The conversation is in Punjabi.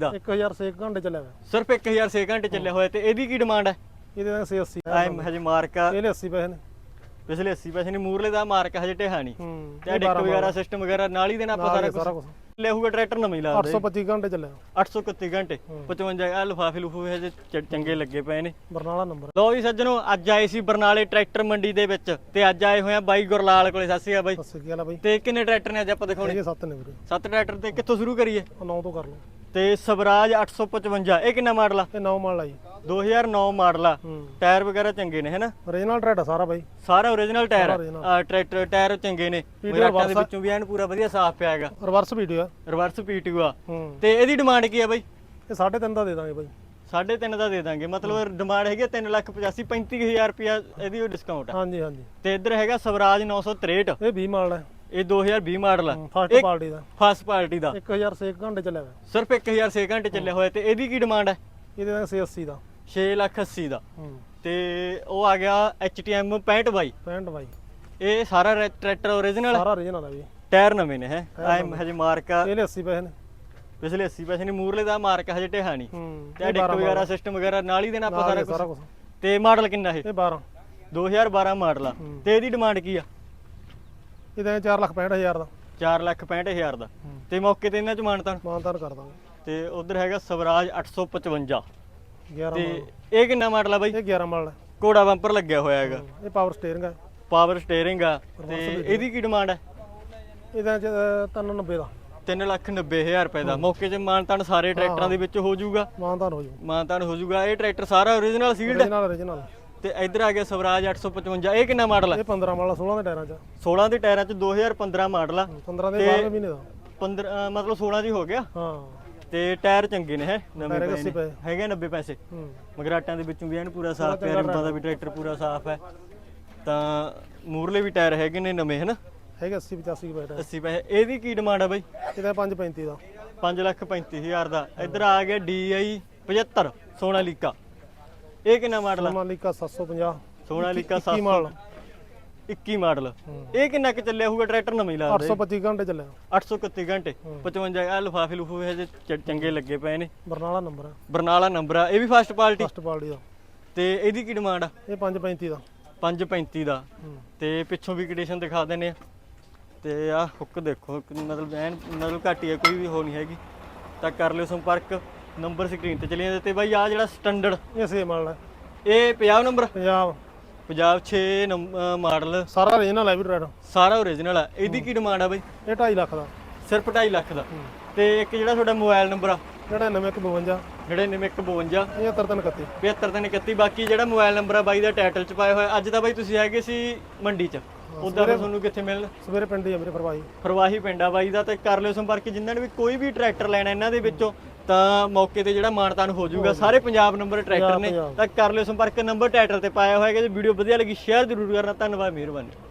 ਦਾ? 1006 ਘੰਟੇ ਚੱਲਿਆ ਹੋਇਆ। ਸਿਰਫ 1006 ਘੰਟੇ ਚੱਲਿਆ ਹੋਇਆ ਤੇ ਇਹਦੀ ਕੀ ਡਿਮਾਂਡ ਹੈ? ਇਹਦੇ ਨਾਲ 80 ਐਮ ਹਜੇ ਮਾਰਕ ਇਹਦੇ 80 ਪੈਸੇ ਨੇ। ਪਿਛਲੇ 80 ਪੈਸੇ ਨਹੀਂ ਮੂਰਲੇ ਦਾ ਮਾਰਕ ਹਜੇ ਢਿਹਾ ਨਹੀਂ। ਤੇ ਡਿੱਕ ਵਗੈਰਾ ਸਿਸਟਮ ਵਗੈਰਾ ਨਾਲ ਹੀ ਦੇਣਾ ਆਪਾਂ ਸਾਰਾ ਸਾਰਾ ਕੁਝ ਲੈ ਹੋਊਗਾ ਟਰੈਕਟਰ ਨਵਾਂ ਹੀ ਲੱਗਦਾ 825 ਘੰਟੇ ਚੱਲਿਆ 831 ਘੰਟੇ। 55 ਆ ਲਫਾਫੇ ਲਫੂਫੇ ਹਜੇ ਚੰਗੇ ਲੱਗੇ ਪਏ ਨੇ। ਬਰਨਾਲਾ ਨੰਬਰ। ਲੋ ਵੀ ਸੱਜਣੋ ਅੱਜ ਆਏ ਸੀ ਬਰਨਾਲੇ ਟਰੈਕਟਰ ਮੰਡੀ ਦੇ ਵਿੱਚ। ਤੇ ਅੱਜ ਆਏ ਹੋਏ ਆ ਬਾਈ ਗੁਰਲਾਲ ਕੋਲੇ ਸਤਿ ਸ਼੍ਰੀ ਅਕਾਲ ਬਾਈ। ਹਾਲ ਆ ਬਾਈ। ਤੇ ਕਿੰਨੇ ਟਰੈਕਟਰ ਨੇ ਅੱਜ ਆਪਾਂ ਦਿਖਾਉਣੇ? ਹੈਗੇ 7 ਨੇ ਵੀਰੇ। ਸੱਤ ਟਰੈਕਟਰ ਤੇ ਕਿੱਥੋਂ ਸ਼ੁਰੂ ਕਰੀਏ? ਉਹ 9 ਤੋਂ ਕਰ ਲਓ। ਤੇ ਸਵਰਾਜ 855 ਇਹ ਕਿੰਨਾ ਮਾਡਲ ਆ? ਇਹ 9 ਮਾਲ ਆ ਜੀ। 2009 ਮਾਡਲ ਆ। ਟਾਇਰ ਵਗੈਰਾ ਚੰਗੇ ਨੇ ਹੈਨਾ ਓਰੀਜਨਲ ਟਰੈਕਟਰ ਸਾਰਾ ਬਾਈ। ਸਾਰਾ ਓਰੀਜਨਲ ਟਾਇਰ ਟਰੈਕਟਰ ਟਾਇਰ ਚੰਗੇ ਨੇ। ਮਰਾਟਾਂ ਦੇ ਵਿੱਚੋਂ ਵੀ ਐਨ ਪੂਰਾ ਵਧੀਆ ਸਾਫ਼ ਪਿਆ ਹੈਗਾ। ਰਿਵਰਸ ਵੀਡੀਓ ਆ। ਰਿਵਰਸ ਪੀਟੂ ਆ। ਤੇ ਇਹਦੀ ਡਿਮਾਂਡ ਕੀ ਆ ਬਾਈ? ਇਹ 3.5 ਦਾ ਦੇ ਦਾਂਗੇ ਬਾਈ। 3.5 ਦਾ ਦੇ ਦਾਂਗੇ। ਮਤਲਬ ਡਿਮਾਂਡ ਹੈਗੀ 3 ਲੱਖ 85 35000 ਰੁਪਿਆ ਇਹਦੀ ਡਿਸਕਾਊਂਟ ਆ। ਹਾਂਜੀ ਹਾਂਜੀ। ਤੇ ਇੱਧਰ ਹੈਗਾ ਸਵਰਾਜ 963 ਇਹ 20 ਮਾਲ ਹੈ ਇਹ 2020 ਮਾਡਲ ਆ। ਫਸਟ ਪਾਰਟੀ ਦਾ। ਫਸਟ ਪਾਰਟੀ ਦਾ। 1006 ਘੰਟੇ ਚੱਲਿਆ ਹੋਇਆ। ਸਿਰਫ 1006 ਘੰਟੇ ਚੱਲੇ ਹੋਏ ਤੇ ਇਹਦੀ ਕੀ ਡਿਮਾਂਡ ਹੈ ਇਹਦੇ ਨਾਲ 80 ਦਾ। 6 ਲੱਖ 80 ਦਾ। ਹੂੰ। ਤੇ ਉਹ ਆ ਗਿਆ HTM 65 ਬਾਈ। 65 ਬਾਈ। ਇਹ ਸਾਰਾ ਰੈ- ਟਰੈਕਟਰ ਓਰੀਜਨਲ ਸਾਰਾ ਓਰੀਜਨਲ ਆ ਵੀ ਟਾਇਰ ਨਵੇਂ ਨੇ ਹੈ। ਐਮ ਹਜੇ ਮਾਰਕ ਇਹਦੇ 80 ਪੈਸੇ ਨੇ। ਪਿਛਲੇ 80 ਪੈਸੇ ਨਹੀਂ ਮੂਰਲੇ ਦਾ ਮਾਰਕ ਹਜੇ ਢਿਹਾ ਨਹੀਂ। ਹੂੰ ਤੇ ਡਿੱਕ ਵਗੈਰਾ ਸਿਸਟਮ ਵਗੈਰਾ ਨਾਲ ਹੀ ਦੇਣਾ ਆਪਾਂ ਸਾਰਾ ਸਾਰਾ ਕੁਝ ਕੁਝ ਤੇ ਮਾਡਲ ਕਿੰਨਾ ਇਹ? ਇਹ 12 2012 ਮਾਡਲ ਆ। ਤੇ ਇਹਦੀ ਡਿਮਾਂਡ ਕੀ ਆ? ਇਹਦੇ 4 ਲੱਖ 65 ਹਜ਼ਾਰ ਦਾ। 4 ਲੱਖ 65000 ਦਾ। ਤੇ ਮੌਕੇ ਤੇ ਇਹਨਾਂ ਚ ਮਾਨਤਾਨ? ਮਾਨਤਾਨ ਕਰ ਦਾਂਗੇ। ਤੇ ਉਧਰ ਹੈਗਾ ਸਵਰਾਜ 855 11 ਤੇ ਇਹ ਕਿੰਨਾ ਮਾਡਲ ਆ ਬਾਈ? ਇਹ 11 ਮਾਲ ਹੈ ਕੋੜਾ ਬੰਪਰ ਲੱਗਿਆ ਹੋਇਆ ਹੈਗਾ। ਇਹ ਪਾਵਰ ਸਟੀਅਰਿੰਗ ਹੈ ਪਾਵਰ ਸਟੀਅਰਿੰਗ ਆ। ਤੇ ਇਹਦੀ ਕੀ ਡਿਮਾਂਡ ਹੈ ਇਹਦੇ ਚ 390 ਦਾ। 3 ਲੱਖ 90000 ਰੁਪਏ ਦਾ। ਮੌਕੇ 'ਚ ਮਾਨਤਾਨ ਸਾਰੇ ਟਰੈਕਟਰਾਂ ਦੇ ਵਿੱਚ ਹੋ ਜਾਊਗਾ। ਮਾਨਤਾਨ ਹੋ ਜੂ ਮਾਨਤਾਨ ਹੋ ਜਾਊਗਾ। ਇਹ ਟਰੈਕਟਰ ਸਾਰਾ ਓਰੀਜਨਲ ਸੀਲਡ ਓਰੀਜਨਲ ਓਰੀਜਨਲ ਤੇ ਇੱਧਰ ਆ ਗਿਆ ਸਵਰਾਜ 855 ਇਹ ਕਿੰਨਾ ਮਾਡਲ ਹੈ ਇਹ 15 ਮਾਲ ਆ, 16 ਦੇ ਟਾਇਰਾਂ ਚ। 16 ਦੇ ਟਾਇਰਾਂ 'ਚ 2015 ਮਾਡਲ ਆ। 15 ਦੇ 12 ਮਹੀਨੇ ਦਾ। 15 ਅਹ ਮਤਲਬ 16 ਜੀ ਹੋ ਗਿਆ? ਹਾਂ। ਤੇ ਟਾਇਰ ਚੰਗੇ ਨੇ ਹੈ? ਨਵੇਂ ਪਏ 80 ਨੇ। ਹੈਗੇ 90 ਪੈਸੇ। ਮਗਰਾਟਾਂ ਦੇ ਵਿੱਚੋਂ ਵੀ ਐਨ ਪੂਰਾ ਸਾਫ਼ ਹੈ ਰਿੰਬਾਂ ਦਾ ਵੀ ਟਰੈਕਟਰ ਪੂਰਾ ਸਾਫ਼ ਹੈ। ਤਾਂ ਮੂਰਲੇ ਵੀ ਟਾਇਰ ਹੈਗੇ ਨੇ ਨਵੇਂ ਹਨ? ਹੈਗੇ 80 85 ਰੁਪਏ ਟਾਇਰ 80 ਪੈਸੇ। ਇਹਦੀ ਕੀ ਡਿਮਾਂਡ ਆ ਬਾਈ? ਇਹਦਾ 535 ਦਾ। 5 ਲੱਖ 35000 ਦਾ। ਇੱਧਰ ਆ ਗਿਆ DI 75 ਸੋਨਾਲੀਕਾ ਇਹ ਕਿੰਨਾ ਮਾਡਲ ਆ? ਮਾਲਿਕਾ 750 ਸੋਨਾਲੀਕਾ 21 ਮਾਲ 21 ਮਾਡਲ। ਇਹ ਕਿੰਨਾ ਕੁ ਚੱਲਿਆ ਹੋਊਗਾ ਟਰੈਕਟਰ ਨਵਾਂ ਹੀ ਲੱਗਦਾ 825 ਘੰਟੇ ਚੱਲਿਆ। 831 ਘੰਟੇ। 55 ਆ ਲਫਾਫੇ ਲਫੂਫੇ ਹਜੇ ਚੰਗੇ ਲੱਗੇ ਪਏ ਨੇ। ਬਰਨਾਲਾ ਨੰਬਰ ਬਰਨਾਲਾ ਨੰਬਰ ਆ। ਇਹ ਵੀ ਫਸਟ ਪਾਰਟੀ? ਫਸਟ ਪਾਰਟੀ ਦਾ ਤੇ ਇਹਦੀ ਕੀ ਡਿਮਾਂਡ ਆ? ਇਹ 535 ਦਾ। 535 ਦਾ। ਤੇ ਪਿੱਛੋਂ ਵੀ ਕੰਡੀਸ਼ਨ ਦਿਖਾ ਦਿੰਨੇ ਆ। ਤੇ ਆ ਹੁੱਕ ਦੇਖੋ। ਮਤਲਬ ਐਨ ਮਤਲਬ ਘਾਟੀ ਹੈ ਕੋਈ ਵੀ ਹੋ ਨਹੀਂ ਹੈਗੀ। ਤਾਂ ਕਰ ਲਿਓ ਸੰਪਰਕ। ਨੰਬਰ ਸਕਰੀਨ ਤੇ ਚਲੇ ਜਾਂਦੇ ਤੇ ਬਾਈ ਆ ਜਿਹੜਾ ਸਟੈਂਡਰਡ ਇਹ ਸੇ ਮਾਲ ਹੈ ਇਹ 50 ਨੰਬਰ ਪੰਜਾਬ ਪੰਜਾਬ 6 ਮਾਡਲ। ਸਾਰਾ ਓਰੀਜਨਲ ਹੈ ਵੀ ਟਰੈਕਟਰ ਸਾਰਾ ਓਰੀਜਨਲ ਆ। ਇਹਦੀ ਕੀ ਡਿਮਾਂਡ ਆ ਬਾਈ? ਇਹ 2.5 ਲੱਖ ਦਾ। ਸਿਰਫ 2.5 ਲੱਖ ਦਾ। ਤੇ ਇੱਕ ਜਿਹੜਾ ਤੁਹਾਡਾ ਮੋਬਾਈਲ ਨੰਬਰ ਆ? 9952 9952 ਇਹ 3331 7531 ਬਾਕੀ ਜਿਹੜਾ ਮੋਬਾਈਲ ਨੰਬਰ ਆ ਬਾਈ ਦਾ ਟਾਈਟਲ ਚ ਪਾਇਆ ਹੋਇਆ। ਅੱਜ ਤਾਂ ਬਾਈ ਤੁਸੀਂ ਹੈਗੇ ਸੀ ਮੰਡੀ ਚ। ਉਦਾਂ ਫਿਰ ਤੁਹਾਨੂੰ ਕਿੱਥੇ ਮਿਲਣ? ਸਵੇਰੇ ਪਿੰਡ ਹੀ ਆ ਮੇਰੇ ਫਰਵਾਈ ਫਰਵਾਹੀ ਪਿੰਡਾ ਬਾਈ ਦਾ। ਤੇ ਕਰ ਲਿਓ ਸੰਪਰਕ। ਜਿਨ੍ਹਾਂ ਨੇ ਵੀ ਕੋਈ ਵੀ ਟਰੈਕਟਰ ਲੈਣਾ ਇਹਨਾਂ ਦੇ ਵਿੱਚੋਂ ਤਾਂ ਮੌਕੇ ਤੇ ਜਿਹੜਾ ਮਾਨਤਾਨ ਹੋ ਜਾਊਗਾ ਸਾਰੇ ਪੰਜਾਬ ਨੰਬਰ ਟਰੈਕਟਰ ਨੇ। ਤਾਂ ਕਰ ਲਿਓ ਸੰਪਰਕ ਨੰਬਰ ਟਾਈਟਲ ਤੇ ਪਾਇਆ ਹੋਇਆ ਹੈ ਜੇ। ਵੀਡੀਓ ਵਧੀਆ ਲੱਗੀ ਸ਼ੇਅਰ ਜ਼ਰੂਰ ਕਰਨਾ। ਧੰਨਵਾਦ ਮਿਹਰਬਾਨੀ।